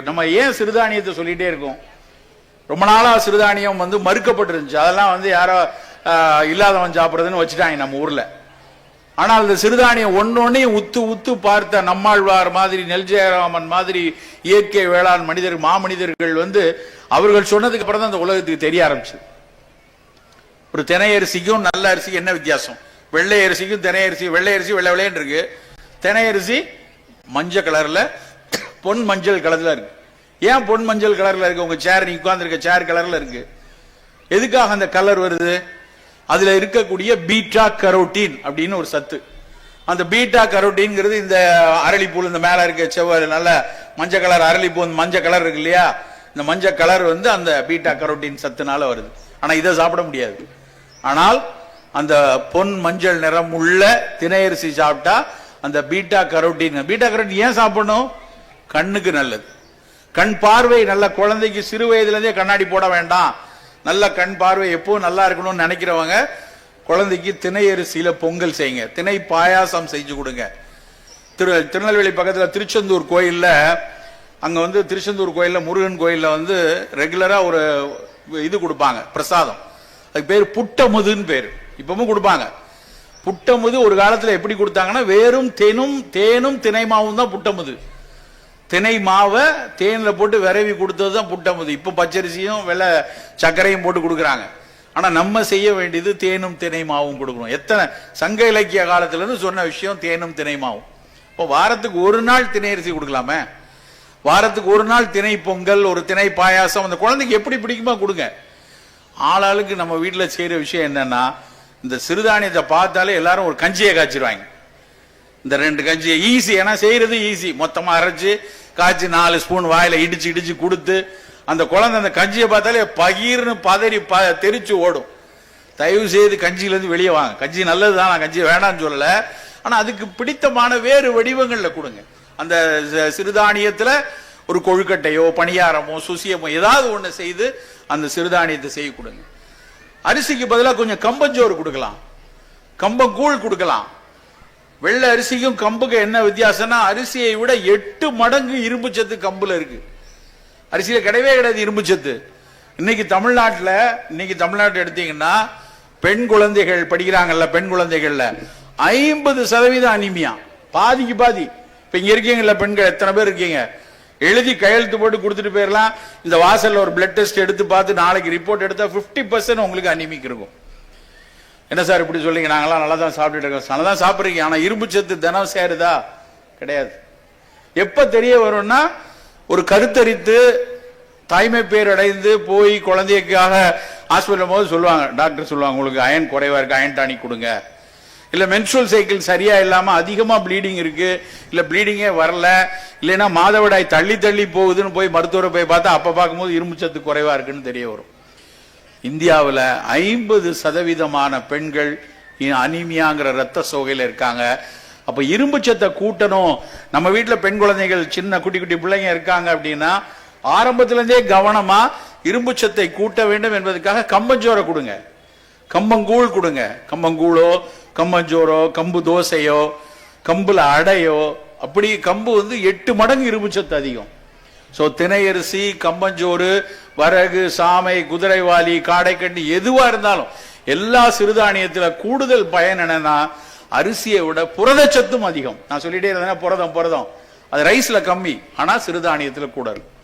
நம்ம ஏன் சிறுதானியத்தை சொல்லிட்டே இருக்கோம்? ரொம்ப நாளா சிறுதானியம் வந்து மறுக்கப்பட்டிருந்துச்சு. அதெல்லாம் வந்து யாரோ இல்லாதவன் சாப்பிடுறதுன்னு வச்சுட்டாங்க நம்ம ஊர்ல. ஆனால் இந்த சிறுதானியம் ஒன்னொன்னையும் உத்து உத்து பார்த்த நம்மாழ்வார் மாதிரி நெல் ஜெயராமன் மாதிரி இயற்கை வேளாண் மனிதர் மாமனிதர்கள் வந்து அவர்கள் சொன்னதுக்கு அப்புறம் தான் இந்த உலகத்துக்கு தெரிய ஆரம்பிச்சு ஒரு தினை அரிசிக்கும் நல்ல அரிசிக்கும் என்ன வித்தியாசம்? வெள்ளை அரிசிக்கும் தினை அரிசி வெள்ளை அரிசி வெள்ளை வெள்ளையன் இருக்கு. தினை அரிசி மஞ்சள் கலர்ல பொன் மஞ்சள் கலர்ல இருக்கு. ஏன் பொன் மஞ்சள் கலர்ல இருக்கு? உங்க சேர் நீ உட்கார்ந்துருக்க சேர் கலர்ல இருக்கு. எதுக்காக அந்த கலர் வருது? அதுல இருக்கக்கூடிய பீட்டா கரோட்டீன் அப்படின்னு ஒரு சத்து. அந்த பீட்டா கரோட்டீன்ங்கிறது இந்த அரளிப்பூல் இந்த மேல இருக்க செவ்வாய் நல்ல மஞ்சள் கலர் அரளிப்பூ இந்த மஞ்சள் கலர் இருக்கு இல்லையா? இந்த மஞ்சள் கலர் வந்து அந்த பீட்டா கரோட்டீன் சத்துனால வருது. ஆனா இதை சாப்பிட முடியாது. ஆனால் அந்த பொன் மஞ்சள் நிறம் உள்ள திணையரிசி சாப்பிட்டா அந்த பீட்டா கரோட்டீன் பீட்டா கரோட்டீன் ஏன் சாப்பிடணும்? கண்ணுக்கு நல்லது. கண் பார்வை நல்ல குழந்தைக்கு சிறு வயதுலேருந்தே கண்ணாடி போட வேண்டாம். நல்ல கண் பார்வை எப்பவும் நல்லா இருக்கணும்னு நினைக்கிறவங்க குழந்தைக்கு திணை பொங்கல் செய்யுங்க. திணை பாயாசம் செஞ்சு கொடுங்க. திரு திருநெல்வேலி பக்கத்தில் திருச்செந்தூர் கோயிலில் அங்கே வந்து திருச்செந்தூர் கோயிலில் முருகன் கோயிலில் வந்து ரெகுலராக ஒரு இது கொடுப்பாங்க பிரசாதம். அதுக்கு பேர் புட்டமுதுன்னு பேர். இப்பவும் கொடுப்பாங்க. புட்டமுது ஒரு காலத்தில் எப்படி கொடுத்தாங்கன்னா வேறும் தேனும் தேனும் தினைமாவும் தான் புட்டமுது. தினை மாவை தேனில் போட்டு விரவி கொடுத்தது தான் புட்டமுது. இப்போ பச்சரிசியும் வெள்ளை சர்க்கரையும் போட்டு கொடுக்குறாங்க. ஆனால் நம்ம செய்ய வேண்டியது தேனும் தினை மாவும் கொடுக்கணும். எத்தனை? சங்க இலக்கிய காலத்துலேருந்து சொன்ன விஷயம் தேனும் தினை மாவும். இப்போ வாரத்துக்கு ஒரு நாள் திணை அரிசி கொடுக்கலாமே? வாரத்துக்கு ஒரு நாள் திணை பொங்கல் ஒரு திணை பாயாசம் அந்த குழந்தைக்கு எப்படி பிடிக்குமா கொடுங்க. ஆளாளுக்கு நம்ம வீட்டில் செய்கிற விஷயம் என்னன்னா இந்த சிறுதானியத்தை பார்த்தாலே எல்லாரும் ஒரு கஞ்சியை காய்ச்சிருவாங்க. இந்த ரெண்டு கஞ்சியை ஈஸி ஏன்னா செய்யறது ஈஸி மொத்தமாக அரைச்சி காய்ச்சி நாலு ஸ்பூன் வாயில இடிச்சு இடிச்சு கொடுத்து அந்த குழந்தை அந்த கஞ்சியை பார்த்தாலே பகீர்னு பதறி ப தெரிச்சு ஓடும். தயவு செய்து கஞ்சியிலேருந்து வெளியே வாங்க கஞ்சி நல்லது தான் நான் கஞ்சி வேணான்னு சொல்லலை. ஆனால் அதுக்கு பிடித்தமான வேறு வடிவங்களில் கொடுங்க. அந்த சிறுதானியத்தில் ஒரு கொழுக்கட்டையோ பணியாரமோ சுசியமோ ஏதாவது ஒன்று செய்து அந்த சிறுதானியத்தை செய்ய கொடுங்க. அரிசிக்கு பதிலாக கொஞ்சம் கம்பஞ்சோறு கொடுக்கலாம். கம்பங்கூழ் கொடுக்கலாம். வெள்ளை அரிசிக்கும் கம்புக்கு என்ன வித்தியாசம்னா அரிசியை விட எட்டு மடங்கு இரும்பு சத்து கம்புல இருக்கு. அரிசியில கிடையவே கிடையாது இரும்பு சத்து. இன்னைக்கு தமிழ்நாட்டில் இன்னைக்கு தமிழ்நாட்டு எடுத்தீங்கன்னா பெண் குழந்தைகள் படிக்கிறாங்கல்ல பெண் குழந்தைகள்ல ஐம்பது சதவீதம் அனிமியா. பாதிக்கு பாதி. இப்ப இங்க இருக்கீங்கல்ல பெண்கள் எத்தனை பேர் இருக்கீங்க? எழுதி கையெழுத்து போட்டு கொடுத்துட்டு போயிடலாம் இந்த வாசல்ல ஒரு பிளட் டெஸ்ட் எடுத்து பார்த்து நாளைக்கு ரிப்போர்ட் எடுத்தா 50% பர்சன்ட் உங்களுக்கு அனிமிக் இருக்கும். என்ன சார் இப்படி சொல்லிங்க நாங்களாம் நல்லா தான் சாப்பிட்டுட்டு இருக்கோம். நல்லா தான் சாப்பிட்றீங்க. ஆனால் இரும்பு சத்து தினம் சேருதா? கிடையாது. எப்போ தெரிய வரும்னா ஒரு கருத்தரித்து தாய்மை பேர் அடைந்து போய் குழந்தைக்காக ஹாஸ்பிட்டல் போது சொல்லுவாங்க. டாக்டர் சொல்லுவாங்க உங்களுக்கு அயன் குறைவாக இருக்குது அயன் டானிக் கொடுங்க. இல்லை மென்சுரல் சைக்கிள் சரியா இல்லாமல் அதிகமாக ப்ளீடிங் இருக்கு. இல்லை ப்ளீடிங்கே வரல. இல்லைன்னா மாதவிடாய் தள்ளி தள்ளி போகுதுன்னு போய் மருத்துவரை போய் பார்த்தா அப்போ பார்க்கும்போது இரும்பு சத்து குறைவா இருக்குன்னு தெரிய வரும். இந்தியாவில் ஐம்பது சதவீதமான பெண்கள் அனிமியாங்கிற ரத்த சோகையில் இருக்காங்க. அப்போ இரும்பு சத்தை கூட்டணும். நம்ம வீட்டில் பெண் குழந்தைகள் சின்ன குட்டி குட்டி பிள்ளைங்க இருக்காங்க அப்படின்னா ஆரம்பத்திலேருந்தே கவனமாக இரும்பு சத்தை கூட்ட வேண்டும் என்பதற்காக கம்பஞ்சோரை கொடுங்க. கம்பங்கூழ் கொடுங்க. கம்பங்கூழோ கம்பஞ்சோரோ கம்பு தோசையோ கம்பில் அடையோ அப்படி கம்பு வந்து எட்டு மடங்கு இரும்பு சத்து அதிகம். ஸோ திணையரிசி கம்பஞ்சோறு வரகு சாமை குதிரைவாலி காடைக்கண்ணி எதுவாக இருந்தாலும் எல்லா சிறுதானியத்தில் கூடுதல் பயன் என்னன்னா அரிசியை விட புரதச்சத்தும் அதிகம். நான் சொல்லிட்டே இருந்தேன்னா புரதம் புரதம். அது ரைஸில் கம்மி ஆனால் சிறுதானியத்தில் கூட இருக்கும்.